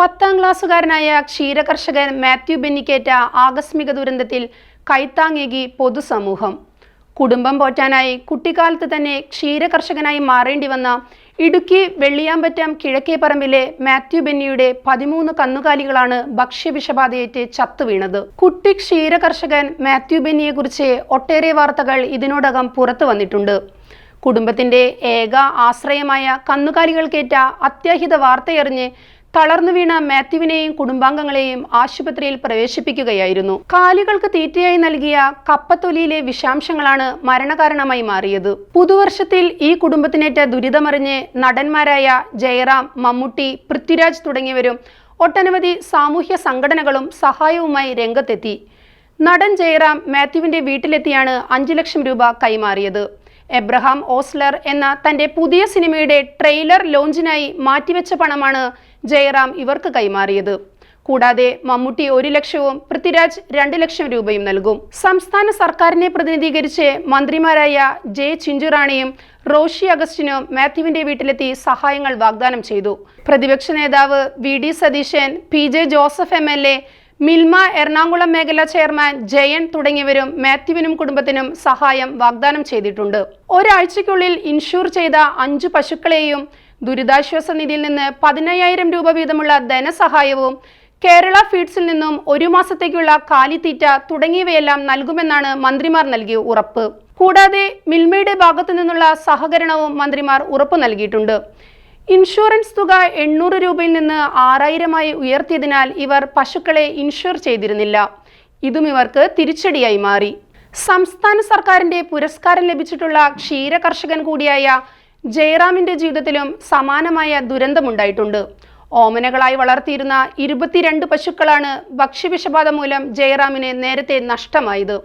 പത്താം ക്ലാസ്സുകാരനായ ക്ഷീരകർഷകൻ മാത്യു ബെന്നിക്കേറ്റ ആകസ്മിക ദുരന്തത്തിൽ കൈത്താങ്ങേകി പൊതുസമൂഹം. കുടുംബം പോറ്റാനായി കുട്ടിക്കാലത്ത് തന്നെ ക്ഷീരകർഷകനായി മാറേണ്ടി വന്ന ഇടുക്കി വെള്ളിയാമ്പറ്റം കിഴക്കേപ്പറമ്പിലെ മാത്യു ബെന്നിയുടെ പതിമൂന്ന് കന്നുകാലികളാണ് ഭക്ഷ്യവിഷബാധയേറ്റ് ചത്തുവീണത്. കുട്ടി ക്ഷീരകർഷകൻ മാത്യു ബെന്നിയെക്കുറിച്ച് ഒട്ടേറെ വാർത്തകൾ ഇതിനോടകം പുറത്തു വന്നിട്ടുണ്ട്. കുടുംബത്തിന്റെ ഏക ആശ്രയമായ കന്നുകാലികൾക്കേറ്റ അത്യാഹിത വാർത്തയറിഞ്ഞ് തളർന്നു വീണ മാത്യുവിനെയും കുടുംബാംഗങ്ങളെയും ആശുപത്രിയിൽ പ്രവേശിപ്പിക്കുകയായിരുന്നു. കാലികൾക്ക് തീറ്റയായി നൽകിയ കപ്പത്തൊലിയിലെ വിഷാംശങ്ങളാണ് മരണകാരണമായി മാറിയത്. പുതുവർഷത്തിൽ ഈ കുടുംബത്തിനേറ്റ ദുരിതമറിഞ്ഞ് നടന്മാരായ ജയറാം മമ്മൂട്ടി പൃഥ്വിരാജ് തുടങ്ങിയവരും ഒട്ടനവധി സാമൂഹ്യ സംഘടനകളും സഹായവുമായി രംഗത്തെത്തി. നടൻ ജയറാം മാത്യുവിന്റെ വീട്ടിലെത്തിയാണ് അഞ്ചു ലക്ഷം രൂപ കൈമാറിയത്. എബ്രഹാം ഓസ്ലർ എന്ന തന്റെ പുതിയ സിനിമയുടെ ട്രെയിലർ ലോഞ്ചിനായി മാറ്റിവെച്ച പണമാണ് ജയറാം ഇവർക്ക് കൈമാറിയത്. കൂടാതെ മമ്മൂട്ടി ഒരു ലക്ഷവും പൃഥ്വിരാജ് രണ്ട് ലക്ഷം രൂപയും നൽകും. സംസ്ഥാന സർക്കാരിനെ പ്രതിനിധീകരിച്ച് മന്ത്രിമാരായ ജെ ചിഞ്ചുറാണിയും റോഷി അഗസ്റ്റിനും മാത്യുവിന്റെ വീട്ടിലെത്തി സഹായങ്ങൾ വാഗ്ദാനം ചെയ്തു. പ്രതിപക്ഷ നേതാവ് V D Satheesan P J Joseph M L A Milma Ernakulam മേഖല ചെയർമാൻ ജയൻ തുടങ്ങിയവരും മാത്യുവിനും കുടുംബത്തിനും സഹായം വാഗ്ദാനം ചെയ്തിട്ടുണ്ട്. ഒരാഴ്ചയ്ക്കുള്ളിൽ ഇൻഷൂർ ചെയ്ത അഞ്ചു പശുക്കളെയും ദുരിതാശ്വാസ നിധിയിൽ നിന്ന് പതിനയ്യായിരം രൂപ വീതമുള്ള ധനസഹായവും കേരള ഫീഡ്സിൽ നിന്നും ഒരു മാസത്തേക്കുള്ള കാലിത്തീറ്റ തുടങ്ങിയവയെല്ലാം നൽകുമെന്നാണ് മന്ത്രിമാർ നൽകിയ ഉറപ്പ്. കൂടാതെ മിൽമയുടെ ഭാഗത്തു നിന്നുള്ള സഹകരണവും മന്ത്രിമാർ ഉറപ്പു നൽകിയിട്ടുണ്ട്. ഇൻഷുറൻസ് തുക എണ്ണൂറ് രൂപയിൽ നിന്ന് ആറായിരമായി ഉയർത്തിയതിനാൽ ഇവർ പശുക്കളെ ഇൻഷുർ ചെയ്തിരുന്നില്ല. ഇതും ഇവർക്ക് തിരിച്ചടിയായി മാറി. സംസ്ഥാന സർക്കാരിന്റെ പുരസ്കാരം ലഭിച്ചിട്ടുള്ള ക്ഷീര കർഷകൻ കൂടിയായ ജയറാമിന്റെ ജീവിതത്തിലും സമാനമായ ദുരന്തമുണ്ടായിട്ടുണ്ട്. ഓമനകളായി വളർത്തിയിരുന്ന ഇരുപത്തിരണ്ട് പശുക്കളാണ് ഭക്ഷ്യവിഷബാധ മൂലം ജയറാമിന് നേരത്തെ നഷ്ടമായത്.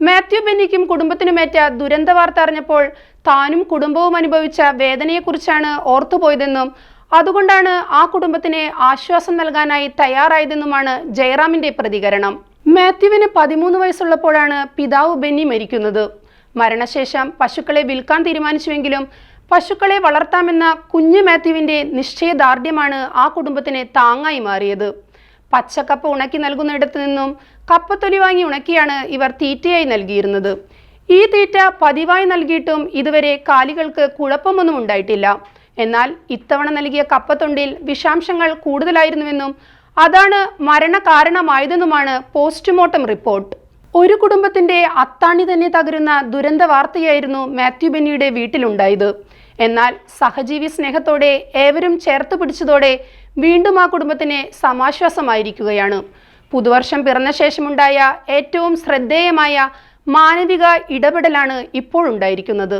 മാത്യു ബെന്നിക്കും കുടുംബത്തിനുമേറ്റ ദുരന്ത വാർത്ത അറിഞ്ഞപ്പോൾ താനും കുടുംബവും അനുഭവിച്ച വേദനയെക്കുറിച്ചാണ് ഓർത്തുപോയതെന്നും അതുകൊണ്ടാണ് ആ കുടുംബത്തിന് ആശ്വാസം നൽകാനായി തയ്യാറായതെന്നുമാണ് ജയറാമിന്റെ പ്രതികരണം. മാത്യുവിന് പതിമൂന്ന് വയസ്സുള്ളപ്പോഴാണ് പിതാവ് ബെന്നി മരിക്കുന്നത്. മരണശേഷം പശുക്കളെ വിൽക്കാൻ തീരുമാനിച്ചുവെങ്കിലും പശുക്കളെ വളർത്താമെന്ന കുഞ്ഞു മാത്യുവിന്റെ നിശ്ചയദാർഢ്യമാണ് ആ കുടുംബത്തിന് താങ്ങായി മാറിയത്. പച്ചക്കപ്പ് ഉണക്കി നൽകുന്നിടത്തു നിന്നും കപ്പത്തൊലി വാങ്ങി ഉണക്കിയാണ് ഇവർ തീറ്റയായി നൽകിയിരുന്നത്. ഈ തീറ്റ പതിവായി നൽകിയിട്ടും ഇതുവരെ കാലികൾക്ക് കുഴപ്പമൊന്നും ഉണ്ടായിട്ടില്ല. എന്നാൽ ഇത്തവണ നൽകിയ കപ്പത്തൊണ്ടിൽ വിഷാംശങ്ങൾ കൂടുതലായിരുന്നുവെന്നും അതാണ് മരണകാരണമായതെന്നുമാണ് പോസ്റ്റ്മോർട്ടം റിപ്പോർട്ട്. ഒരു കുടുംബത്തിന്റെ അത്താണി തന്നെ തകരുന്ന ദുരന്ത വാർത്തയായിരുന്നു മാത്യു ബെന്നിയുടെ വീട്ടിലുണ്ടായത്. എന്നാൽ സഹജീവി സ്നേഹത്തോടെ ഏവരും ചേർത്ത് പിടിച്ചതോടെ വീണ്ടും ആ കുടുംബത്തിന് സമാശ്വാസമായിരിക്കുകയാണ്. പുതുവർഷം പിറന്ന ശേഷമുണ്ടായ ഏറ്റവും ശ്രദ്ധേയമായ മാനവിക ഇടപെടലാണ് ഇപ്പോൾ ഉണ്ടായിരിക്കുന്നത്.